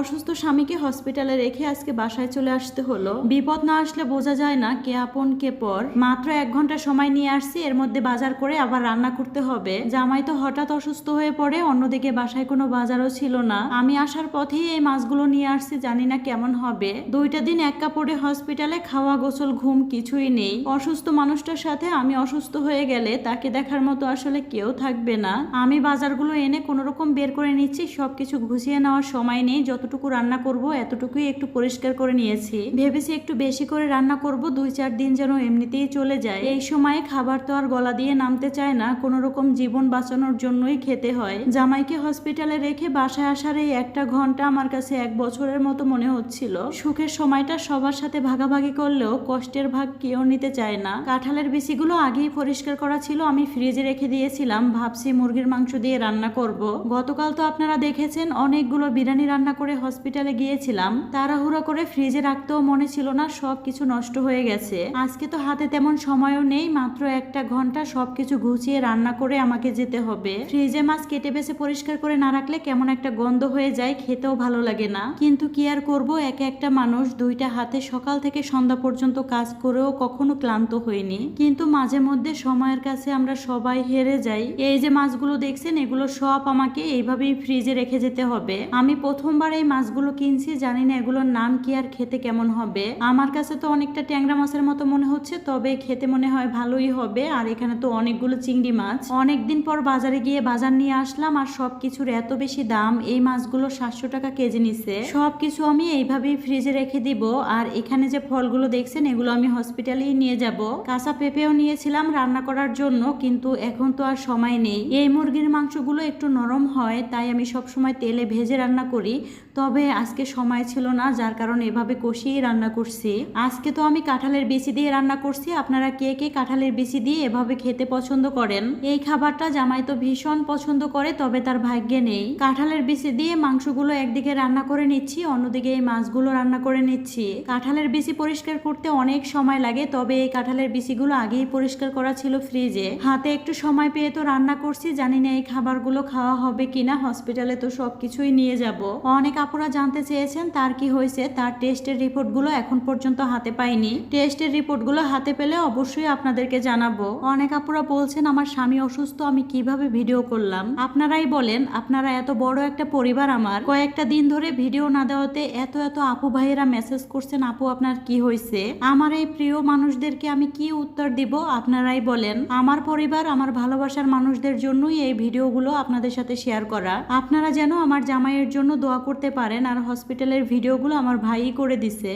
অসুস্থ স্বামীকে হসপিটালে রেখে আজকে বাসায় চলে আসতে হলো। বিপদ না আসলে বোঝা যায় না কে আপন, কে পর। মাত্র এক ঘণ্টা সময় নিয়ে আসছি, এর মধ্যে বাজার করে আবার রান্না করতে হবে। জামাই তো হঠাৎ অসুস্থ হয়ে পড়ে, অন্যদিকে বাসায় কোনো বাজারও ছিল না। আমি আসার পথেই এই মাছগুলো নিয়ে আসছি, জানি না কেমন হবে। দুইটা দিন এক কাপড়ে হসপিটালে খাওয়া, গোসল, ঘুম কিছুই নেই। অসুস্থ মানুষটার সাথে আমি অসুস্থ হয়ে গেলে তাকে দেখার মতো আসলে কেউ থাকবে না। আমি বাজারগুলো এনে কোনো রকম বের করে নিচ্ছি, সবকিছু গুছিয়ে নেওয়ার সময় নেই যতটুকু রান্না করব, এতটুকুই একটু পরিষ্কার করে নিয়েছি। ভেবেছি একটু বেশি করে রান্না করব, দুই চার দিন যেন এমনিতেই চলে যায়। এই সময়ে খাবার তো আর গলা দিয়ে নামতে চায় না, কোনো রকম জীবন বাঁচানোর জন্যই খেতে হয়। জামাইকে হসপিটালে রেখে বাসায় আসার এই একটা ঘণ্টা আমার কাছে এক বছরের মতো মনে হচ্ছিল। সুখের সময়টা সবার সাথে ভাগাভাগি করলেও কষ্টের ভাগ কেউ নিতে চায় না। কাঁঠালের বিচিগুলো আগেই পরিষ্কার করা ছিল, আমি ফ্রিজে রেখে দিয়েছিলাম। ভাবছি মুরগির মাংস দিয়ে রান্না করব। গতকাল তো আপনারা দেখেছেন, অনেকগুলো বিরিয়ানি রান্না করে হসপিটালে গিয়েছিলাম, তাড়াহুড়ো করে ফ্রিজে রাখতেও মনে ছিল না সব কিছু নষ্ট হয়ে গেছে। আজকে তো হাতে তেমন সময়ও নেই, মাত্র একটা ঘণ্টা সবকিছু গুছিয়ে রান্না করে আমাকে যেতে হবে। ফ্রিজে মাছ কেটে বেছে পরিষ্কার করে না রাখলে কেমন একটা গন্ধ হয়ে যায়, খেতেও ভালো লাগে না। কিন্তু কি আর করব, এক একটা মানুষ দুইটা হাতে সকাল থেকে সন্ধ্যা পর্যন্ত কাজ করেও কখনো ক্লান্ত হয়নি কিন্তু মাঝে মধ্যে সময়ের কাছে আমরা সবাই হেরে যাই। এই যে মাছগুলো দেখছেন, এগুলো সব আমাকে এইভাবেই ফ্রিজে রেখে যেতে হবে। আমি প্রথমবার এই মাছগুলো কিনছি, জানি না এগুলোর নাম কি আর খেতে কেমন হবে। আমার কাছে তো অনেকটা ট্যাংরা মাছের মতো মনে হচ্ছে, তবে খেতে মনে হয় ভালোই হবে। আর এখানে তো অনেকগুলো চিংড়ি মাছ। অনেকদিন পর বাজারে গিয়ে বাজার নিয়ে আসলাম, আর সব কিছুর এত বেশি দাম, এই মাছগুলো সাতশো টাকা কেজি নিছে। সব কিছু আমি এইভাবেই ফ্রিজে রেখে দিব, আর এখানে যে ফলগুলো দেখছেন, এগুলো আমি হসপিটালেই নিয়ে যাব। কাঁচা পেঁপেও নিয়েছিলাম রান্না করার জন্য, কিন্তু এখন তো আর সময় নেই। এই মুরগির মাংসগুলো একটু নরম হয়, তাই আমি সব সময় তেলে ভেজে রান্না করি। তবে আজকে সময় ছিল না, যার কারণে এভাবে কষিয়েই রান্না করছি। আজকে তো আমি কাঁঠালের বিচি দিয়ে রান্না করছি। আপনারা কে কে কাঁঠালের বিচি দিয়ে এভাবে খেতে পছন্দ করেন? এই খাবারটা জামাই তো ভীষণ পছন্দ করে, তবে তার ভাগ্যে নেই। কাঁঠালের বিচি দিয়ে মাংসগুলো একদিকে রান্না করে নিচ্ছি, অন্যদিকে এই মাছগুলো রান্না করে নিচ্ছি। কাঁঠালের বিচি পরিষ্কার করতে অনেক সময় লাগে, তবে এই কাঁঠালের বিচিগুলো আগেই পরিষ্কার করা ছিল ফ্রিজে। হাতে একটু সময় পেয়ে তো রান্না করছি, জানি না এই খাবারগুলো খাওয়া হবে কিনা, হসপিটালে তো সবকিছুই নিয়ে যাব। অনেক আপুরা জানতে চেয়েছেন তার কি হয়েছে। তার টেস্টের রিপোর্টগুলো এখন পর্যন্ত হাতে পাইনি। টেস্টের রিপোর্টগুলো হাতে পেলে অবশ্যই আপনাদেরকে জানাব। অনেক আপুরা বলছেন, আমার স্বামী অসুস্থ, আমি কীভাবে ভিডিও করলাম? আপনারাই বলেন, আপনারা এত বড় একটা পরিবার আমার। কয়েকটা দিন ধরে ভিডিও না দেওয়াতে এত এত আপু ভাইয়েরা মেসেজ করছেন, আপু, আপনার কি হয়েছে? আমার এই প্রিয় মানুষদেরকে আমি কি উত্তর দিব? আপনারাই বলেন। আমার পরিবার, আমার ভালোবাসার মানুষদের জন্যই এই ভিডিওগুলো আপনাদের সাথে শেয়ার করা। আপনারা যেন আমার জামাইয়ের জন্য দোয়া করতে পারেন আর হসপিটালের ভিডিওগুলো আমার ভাইই করে দিছে।